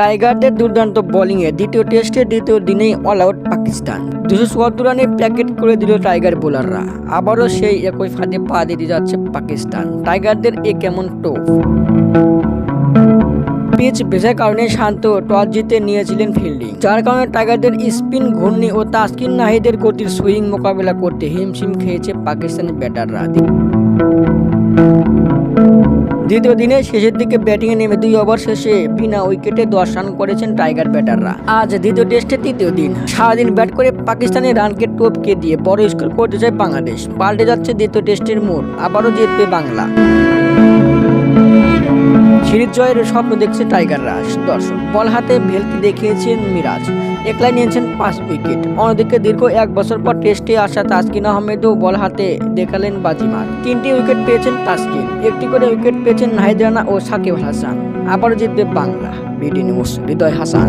টাইগারদের দুর্দান্ত বোলিংয়ে দ্বিতীয় টেস্টের দ্বিতীয় দিনেই অল আউট পাকিস্তান। দুশো চুয়াত্তর রানে প্যাকেট করে দিল টাইগার বোলাররা আবারও সেই একই ফাঁদে পা দিতে যাচ্ছে পাকিস্তান। টাইগারদের এ কেমন টোপ? পিচ ভেজার কারণে শান্ত টস জিতে নিয়েছিলেন ফিল্ডিং যার কারণে টাইগারদের স্পিন ঘূর্ণি ও তাসকিন নাহিদের গতির সুইং মোকাবেলা করতে হিমশিম খেয়েছে পাকিস্তানি ব্যাটাররা দ্বিতীয় দিনে শেষের দিকে ব্যাটিংয়ে নেমে দুই ওভার শেষে বিনা উইকেটে দশ রান করেছেন টাইগার ব্যাটাররা। আজ দ্বিতীয় টেস্টে তৃতীয় দিন। সারাদিন ব্যাট করে পাকিস্তানের রানকে টোপকে দিয়ে বড় স্কোর করতে চায় বাংলাদেশ। পাল্টে যাচ্ছে দ্বিতীয় টেস্টের মোড়। আবারও জিতবে বাংলা। সিরিজ জয়ের স্বপ্ন দেখছে টাইগাররা দর্শক, বল হাতে ভেলকি দেখিয়েছেন মিরাজ। একলাই নিয়েছেন পাঁচ উইকেট। অন্যদিকে দীর্ঘ এক বছর পর টেস্টে আসা তাসকিন আহমেদও বল হাতে দেখালেন বাজিমাত। তিনটি উইকেট পেয়েছেন তাসকিন। একটি করে উইকেট পেয়েছেন নাহিদ রানা ও সাকিব হাসান। আবার জিতবে Bangla. BD news, Hridoy Hasan.